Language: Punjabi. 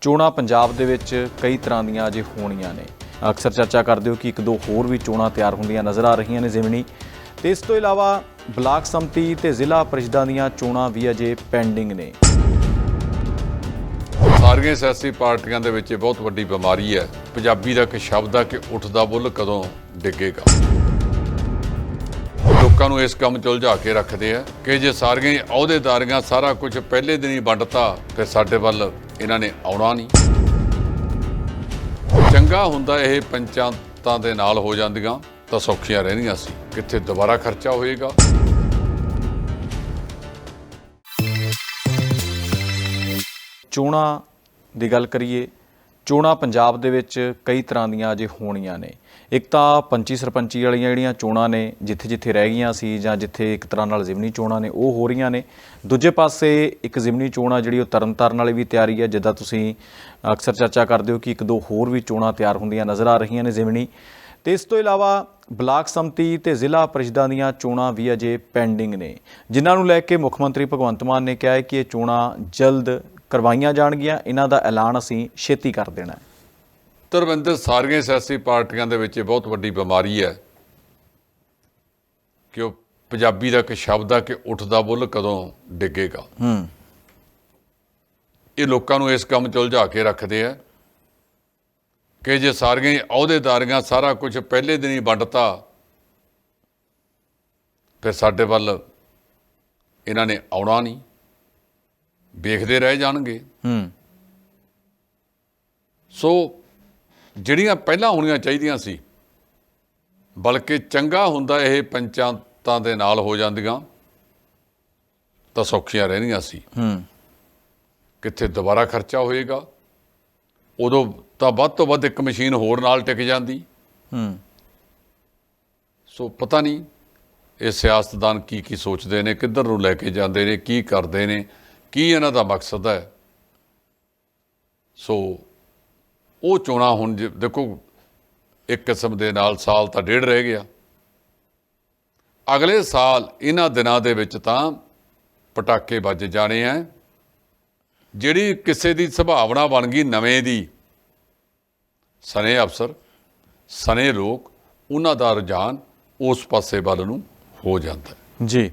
ਚੋਣਾਂ ਪੰਜਾਬ ਦੇ ਵਿੱਚ ਕਈ ਤਰ੍ਹਾਂ ਦੀਆਂ ਅਜੇ ਹੋਣੀਆਂ ਨੇ। ਅਕਸਰ ਚਰਚਾ ਕਰਦੇ ਹੋ ਕਿ ਇੱਕ ਦੋ ਹੋਰ ਵੀ ਚੋਣਾਂ ਤਿਆਰ ਹੁੰਦੀਆਂ ਨਜ਼ਰ ਆ ਰਹੀਆਂ ਨੇ ਜ਼ਿਮਨੀ। ਤੇ ਇਸ ਤੋਂ ਇਲਾਵਾ ਬਲਾਕ ਸੰਮਤੀ ਤੇ ਜ਼ਿਲ੍ਹਾ ਪਰਿਸ਼ਦਾਂ ਦੀਆਂ ਚੋਣਾਂ ਵੀ ਅਜੇ ਪੈਂਡਿੰਗ ਨੇ। ਸਾਰੀਆਂ ਸਿਆਸੀ ਪਾਰਟੀਆਂ ਦੇ ਵਿੱਚ ਇਹ ਬਹੁਤ ਵੱਡੀ ਬਿਮਾਰੀ ਹੈ। ਪੰਜਾਬੀ ਦਾ ਇੱਕ ਸ਼ਬਦ ਆ ਕਿ ਉੱਠਦਾ ਬੁੱਲ ਕਦੋਂ ਡਿੱਗੇਗਾ। ਲੋਕਾਂ ਨੂੰ ਇਸ ਕੰਮ 'ਚ ਉਲਝਾ ਕੇ ਰੱਖਦੇ ਆ ਕਿ ਜੇ ਸਾਰੀਆਂ ਅਹੁਦੇਦਾਰੀਆਂ ਸਾਰਾ ਕੁਝ ਪਹਿਲੇ ਦਿਨ ਹੀ ਵੰਡਤਾ, ਤੇ ਸਾਡੇ ਵੱਲ ਇਹਨਾਂ ਨੇ ਆਉਣਾ ਨਹੀਂ। ਚੰਗਾ ਹੁੰਦਾ ਇਹ ਪੰਚਾਇਤਾਂ ਦੇ ਨਾਲ ਹੋ ਜਾਂਦੀਆਂ, ਤਾਂ ਸੌਖੀਆਂ ਰਹਿੰਦੀਆਂ ਸੀ। ਕਿੱਥੇ ਦੁਬਾਰਾ ਖਰਚਾ ਹੋਏਗਾ? ਚੋਣਾਂ ਦੀ ਗੱਲ ਕਰੀਏ ਚੋਣਾਂ ਪੰਜਾਬ ਦੇ ਵਿੱਚ ਕਈ ਤਰ੍ਹਾਂ ਦੀਆਂ ਅਜੇ ਹੋਣੀਆਂ ਨੇ। ਇੱਕ ਤਾਂ ਪੰਚੀ ਸਰਪੰਚੀ ਵਾਲੀਆਂ ਜਿਹੜੀਆਂ ਚੋਣਾਂ ਨੇ ਜਿੱਥੇ ਜਿੱਥੇ ਰਹਿ ਗਈਆਂ ਸੀ ਜਾਂ ਜਿੱਥੇ ਇੱਕ ਤਰ੍ਹਾਂ ਨਾਲ ਜ਼ਿਮਨੀ ਚੋਣਾਂ ਨੇ, ਉਹ ਹੋ ਰਹੀਆਂ ਨੇ। ਦੂਜੇ ਪਾਸੇ ਇੱਕ ਜ਼ਿਮਨੀ ਚੋਣਾਂ ਜਿਹੜੀ ਉਹ ਤਰਨਤਾਰਨ ਵਾਲੀ ਵੀ ਤਿਆਰੀ ਹੈ ਜਿੱਦਾਂ ਤੁਸੀਂ ਅਕਸਰ ਚਰਚਾ ਕਰਦੇ ਹੋ ਕਿ ਇੱਕ ਦੋ ਹੋਰ ਵੀ ਚੋਣਾਂ ਤਿਆਰ ਹੁੰਦੀਆਂ ਨਜ਼ਰ ਆ ਰਹੀਆਂ ਨੇ ਜ਼ਿਮਨੀ। ਤੇ ਇਸ ਤੋਂ ਇਲਾਵਾ ਬਲਾਕ ਸੰਮਤੀ ਤੇ ਜ਼ਿਲ੍ਹਾ ਪਰਿਸ਼ਦਾਂ ਦੀਆਂ ਚੋਣਾਂ ਵੀ ਅਜੇ ਪੈਂਡਿੰਗ ਨੇ, ਜਿਨ੍ਹਾਂ ਨੂੰ ਲੈ ਕੇ ਮੁੱਖ ਮੰਤਰੀ ਭਗਵੰਤ ਮਾਨ ਨੇ ਕਿਹਾ ਹੈ ਕਿ ਇਹ ਚੋਣਾਂ ਜਲਦ ਕਰਵਾਈਆਂ ਜਾਣਗੀਆਂ ਇਹਨਾਂ ਦਾ ਐਲਾਨ ਅਸੀਂ ਛੇਤੀ ਕਰ ਦੇਣਾ ਹੈ। ਧਰਮਿੰਦਰ ਸਾਰੀਆਂ ਸਿਆਸੀ ਪਾਰਟੀਆਂ ਦੇ ਵਿੱਚ ਇਹ ਬਹੁਤ ਵੱਡੀ ਬਿਮਾਰੀ ਹੈ ਕਿ ਉਹ ਪੰਜਾਬੀ ਦਾ ਇੱਕ ਸ਼ਬਦ ਆ ਕਿ ਉੱਠਦਾ ਬੁੱਲ ਕਦੋਂ ਡਿੱਗੇਗਾ। ਹੂੰ। ਇਹ ਲੋਕਾਂ ਨੂੰ ਇਸ ਕੰਮ 'ਚ ਉਲਝਾ ਕੇ ਰੱਖਦੇ ਆ ਕਿ ਜੇ ਸਾਰੀਆਂ ਅਹੁਦੇਦਾਰੀਆਂ ਸਾਰਾ ਕੁਝ ਪਹਿਲੇ ਦਿਨ ਹੀ ਵੰਡਤਾ ਫਿਰ ਸਾਡੇ ਵੱਲ ਇਹਨਾਂ ਨੇ ਆਉਣਾ ਨਹੀਂ। ਵੇਖਦੇ ਰਹਿ ਜਾਣਗੇ। ਹੂੰ। ਸੋ ਜਿਹੜੀਆਂ ਪਹਿਲਾਂ ਹੋਣੀਆਂ ਚਾਹੀਦੀਆਂ ਸੀ ਬਲਕਿ ਚੰਗਾ ਹੁੰਦਾ ਇਹ ਪੰਚਾਇਤਾਂ ਦੇ ਨਾਲ ਹੋ ਜਾਂਦੀਆਂ ਤਾਂ ਸੌਖੀਆਂ ਰਹਿੰਦੀਆਂ ਸੀ। ਹੂੰ। ਕਿੱਥੇ ਦੁਬਾਰਾ ਖਰਚਾ ਹੋਏਗਾ ਉਦੋਂ ਤਾਂ ਵੱਧ ਤੋਂ ਵੱਧ ਇੱਕ ਮਸ਼ੀਨ ਹੋਰ ਨਾਲ ਟਿਕ ਜਾਂਦੀ। ਹੂੰ। ਸੋ ਪਤਾ ਨਹੀਂ ਇਹ ਸਿਆਸਤਦਾਨ ਕੀ ਕੀ ਸੋਚਦੇ ਨੇ ਕਿੱਧਰ ਨੂੰ ਲੈ ਕੇ ਜਾਂਦੇ ਨੇ ਕੀ ਕਰਦੇ ਨੇ ਕੀ ਇਹਨਾਂ ਦਾ ਮਕਸਦ ਹੈ? ਸੋ ਉਹ ਚੋਣਾਂ ਹੁਣ ਜੇ- ਦੇਖੋ, ਇੱਕ ਕਿਸਮ ਦੇ ਨਾਲ ਸਾਲ ਤਾਂ ਡੇਢ ਰਹਿ ਗਿਆ। ਅਗਲੇ ਸਾਲ ਇਹਨਾਂ ਦਿਨਾਂ ਦੇ ਵਿੱਚ ਤਾਂ ਪਟਾਕੇ ਵੱਜ ਜਾਣੇ ਆ ਜਿਹੜੀ ਕਿਸੇ ਦੀ ਸੁਭਾਵਨਾ ਬਣ ਗਈ ਨਵੇਂ ਦੀ, ਸਨੇ ਅਫਸਰ, ਸਨੇ ਲੋਕ, ਉਹਨਾਂ ਦਾ ਰੁਝਾਨ ਉਸ ਪਾਸੇ ਵੱਲ ਨੂੰ ਹੋ ਜਾਂਦਾ ਜੀ।